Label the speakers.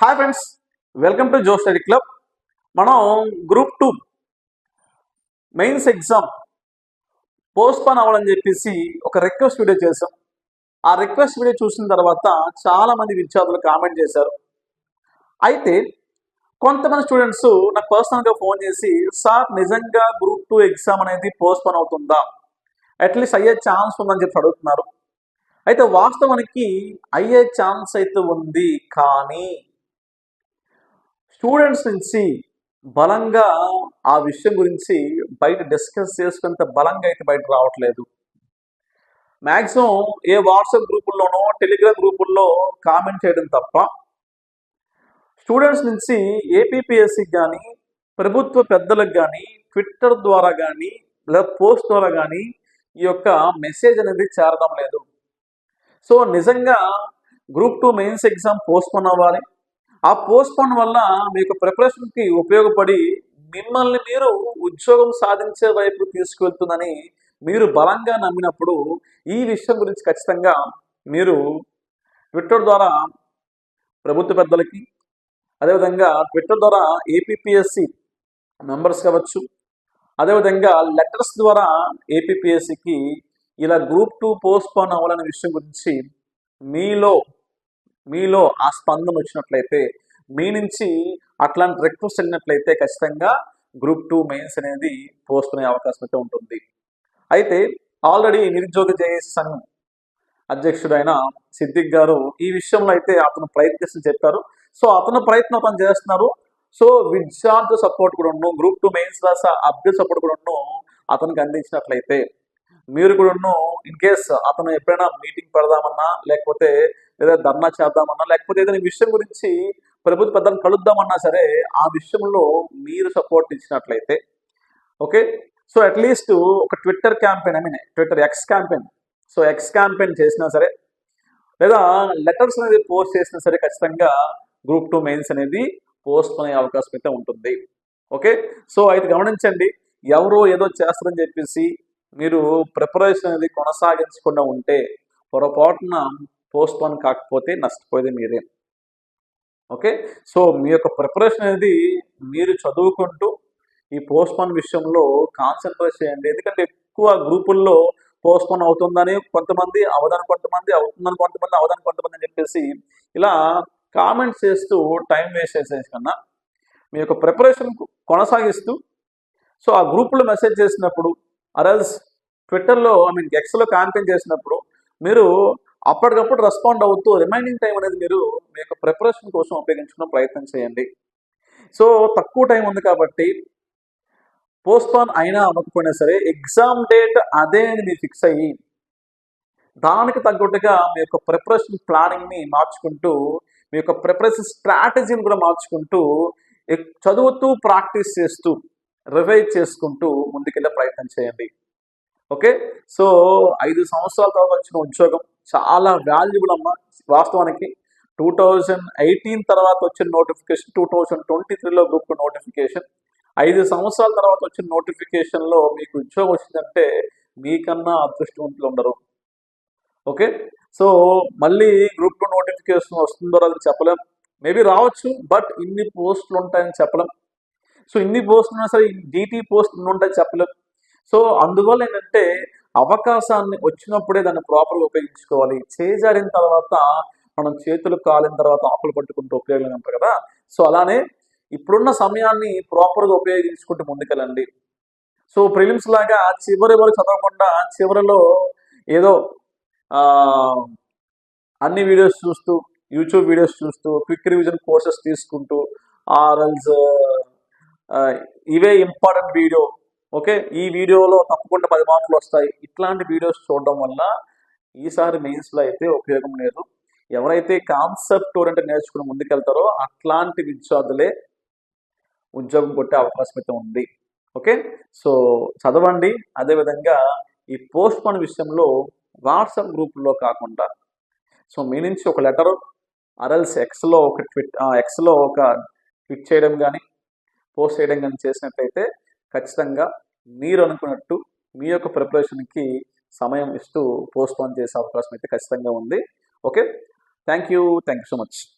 Speaker 1: Hi friends welcome to Jo study club మనం group two mains exam postpone అవ్వాలని చెప్పేసి ఒక రిక్వెస్ట్ వీడియో చేసాం ఆ రిక్వెస్ట్ వీడియో చూసిన తర్వాత చాలా మంది విద్యార్థులు కామెంట్ చేశారు. అయితే కొంతమంది స్టూడెంట్స్ నాకు పర్సనల్గా ఫోన్ చేసి సార్ నిజంగా గ్రూప్ టూ ఎగ్జామ్ అనేది పోస్ట్పోన్ అవుతుందా? అట్లీస్ట్ అయ్యే ఛాన్స్ ఉందని చెప్పి అడుగుతున్నారు. అయితే వాస్తవానికి అయ్యే ఛాన్స్ అయితే ఉంది కానీ స్టూడెంట్స్ నుంచి బలంగా ఆ విషయం గురించి బయట డిస్కస్ చేసుకునేంత బలంగా అయితే బయట రావట్లేదు. మ్యాక్సిమం ఏ వాట్సాప్ గ్రూపుల్లోనో టెలిగ్రామ్ గ్రూపుల్లో కామెంట్ చేయడం తప్ప స్టూడెంట్స్ నుంచి ఏపీపీఎస్సికి కానీ ప్రభుత్వ పెద్దలకు కానీ ట్విట్టర్ ద్వారా కానీ లేదా పోస్ట్ ద్వారా కానీ ఈ యొక్క మెసేజ్ అనేది చేరడం లేదు. సో నిజంగా group two mains exam postpone అవ్వాలి. ఆ పోస్ట్పోన్ వల్ల మీకు ప్రిపరేషన్కి ఉపయోగపడి మిమ్మల్ని మీరు ఉద్యోగం సాధించే వైపు తీసుకువెళ్తుందని మీరు బలంగా నమ్మినప్పుడు ఈ విషయం గురించి ఖచ్చితంగా మీరు ట్విట్టర్ ద్వారా ప్రభుత్వ పెద్దలకి అదేవిధంగా ట్విట్టర్ ద్వారా ఏపీపీఎస్సి మెంబర్స్ కావచ్చు అదేవిధంగా లెటర్స్ ద్వారా ఏపీపీఎస్సికి ఇలా గ్రూప్ టూ పోస్ట్పోన్ అవ్వాలనే విషయం గురించి మీలో మీలో ఆ స్పందన వచ్చినట్లయితే మీ నుంచి అట్లాంటి రిక్వెస్ట్ వెళ్ళినట్లయితే ఖచ్చితంగా గ్రూప్ టూ మెయిన్స్ అనేది పోస్ట్ అనే అవకాశం అయితే ఉంటుంది. అయితే ఆల్రెడీ నిరుద్యోగ జేఏసీ సంఘం అధ్యక్షుడైన సిద్దిక్ గారు ఈ విషయంలో అయితే అతను ప్రయత్నిస్తూ చెప్పారు. సో అతను ప్రయత్నం అతను చేస్తున్నారు. సో విద్యార్థి సపోర్ట్ కూడా ఉన్ను గ్రూప్ టూ మెయిన్స్ రాసా అభ్యర్థి సపోర్ట్ కూడా ఉన్ను అతనికి అందించినట్లయితే మీరు కూడా ఇన్ కేస్ అతను ఎప్పుడైనా మీటింగ్ పెడదామన్నా లేకపోతే లేదా ధర్నా చేద్దామన్నా లేకపోతే ఏదైనా విషయం గురించి ప్రభుత్వ పెద్దలను కలుద్దామన్నా సరే ఆ విషయంలో మీరు సపోర్ట్ ఇచ్చినట్లయితే ఓకే సో అట్లీస్ట్ ఒక Twitter campaign I mean Twitter X campaign so X campaign చేసినా సరే లేదా లెటర్స్ అనేది పోస్ట్ చేసినా సరే ఖచ్చితంగా గ్రూప్ టూ మెయిన్స్ అనేది పోస్ట్ అనే అవకాశం అయితే ఉంటుంది ఓకే సో అయితే గమనించండి ఎవరో ఏదో చేస్తారని చెప్పేసి మీరు ప్రిపరేషన్ అనేది కొనసాగించకుండా ఉంటే పొరపాటున పోస్ట్పోన్ కాకపోతే నష్టపోయేది మీరే. ఓకే? సో మీ యొక్క ప్రిపరేషన్ అనేది మీరు చదువుకుంటూ ఈ పోస్ట్పోన్ విషయంలో కాన్సన్ట్రేట్ చేయండి. ఎందుకంటే ఎక్కువ గ్రూపుల్లో పోస్ట్పోన్ అవుతుందని కొంతమంది అవదని కొంతమంది అవుతుందని కొంతమంది అవదని కొంతమంది అని చెప్పేసి ఇలా కామెంట్స్ చేస్తూ టైం వేస్ట్ చేసే కన్నా మీ యొక్క ప్రిపరేషన్ కొనసాగిస్తూ సో ఆ గ్రూపులో మెసేజ్ చేసినప్పుడు అరల్స్ ట్విట్టర్లో ఐ మీన్ ఎక్స్లో క్యాంపెయిన్ చేసినప్పుడు మీరు అప్పటికప్పుడు రెస్పాండ్ అవుతూ రిమైనింగ్ టైం అనేది మీరు మీ యొక్క ప్రిపరేషన్ కోసం ఉపయోగించుకునే ప్రయత్నం చేయండి. సో తక్కువ టైం ఉంది కాబట్టి పోస్ట్పోన్ అయినా అవ్వకపోయినా సరే ఎగ్జామ్ డేట్ అదే అని మీరు ఫిక్స్ అయ్యి దానికి తగ్గట్టుగా మీ యొక్క ప్రిపరేషన్ ప్లానింగ్ని మార్చుకుంటూ మీ యొక్క ప్రిపరేషన్ స్ట్రాటజీని కూడా మార్చుకుంటూ చదువుతూ ప్రాక్టీస్ చేస్తూ రివైజ్ చేసుకుంటూ ముందుకెళ్ళే ప్రయత్నం చేయండి. ఓకే? సో ఐదు సంవత్సరాల తర్వాత వచ్చిన ఉద్యోగం చాలా వాల్యుబుల్ అమ్మ. వాస్తవానికి టూ థౌజండ్ ఎయిటీన్ తర్వాత వచ్చిన నోటిఫికేషన్ టూ థౌజండ్ ట్వంటీ త్రీలో గ్రూప్ నోటిఫికేషన్ ఐదు సంవత్సరాల తర్వాత వచ్చిన నోటిఫికేషన్లో మీకు ఉద్యోగం వచ్చిందంటే మీకన్నా అదృష్టవంతులు ఉండరు. ఓకే? సో మళ్ళీ గ్రూప్ టూ నోటిఫికేషన్ వస్తుందో అది చెప్పలేం. మేబీ రావచ్చు బట్ ఇన్ని పోస్టులు ఉంటాయని చెప్పలేం. సో ఇన్ని పోస్టులు ఉన్నా సరే డీటీ పోస్టులు ఉంటాయని చెప్పలేం. సో అందువల్ల ఏంటంటే అవకాశాన్ని వచ్చినప్పుడే దాన్ని ప్రాపర్గా ఉపయోగించుకోవాలి. చేజారిన తర్వాత మనం చేతులు కాలిన తర్వాత ఆకులు పట్టుకుంటూ ఉపయోగం అంటారు కదా? సో అలానే ఇప్పుడున్న సమయాన్ని ప్రాపర్గా ఉపయోగించుకుంటూ ముందుకెళ్ళండి. సో ప్రిలిమ్స్ లాగా చివరి వరకు చదవకుండా చివరిలో ఏదో అన్ని వీడియోస్ చూస్తూ యూట్యూబ్ వీడియోస్ చూస్తూ క్విక్ రివిజన్ కోర్సెస్ తీసుకుంటూ ఆర్ఎల్స్ ఇవే ఇంపార్టెంట్ వీడియో ఓకే? ఈ వీడియోలో తప్పకుండా పది మార్కులు వస్తాయి. ఇట్లాంటి వీడియోస్ చూడడం వల్ల ఈసారి మెయిన్స్లో అయితే ఉపయోగం లేదు. ఎవరైతే కాన్సెప్ట్ ఓరియంటెడ్ నేర్చుకుని ముందుకెళ్తారో అట్లాంటి విద్యార్థులే ఉద్యోగం కొట్టే అవకాశం అయితే ఉంది. ఓకే? సో చదవండి. అదేవిధంగా ఈ పోస్ట్ పోన్ విషయంలో వాట్సాప్ గ్రూపుల్లో కాకుండా సో మీ నుంచి ఒక లెటర్ అరల్స్ ఎక్స్లో ఒక ట్విట్ ఎక్స్లో ఒక ట్విట్ చేయడం కానీ పోస్ట్ చేయడం కానీ చేసినట్లయితే ఖచ్చితంగా మీరు అనుకున్నట్టు మీ యొక్క ప్రిపరేషన్కి సమయం ఇస్తూ పోస్ట్ పోన్ చేసే అవకాశం అయితే ఖచ్చితంగా ఉంది. Okay? Thank you. Thank you so much.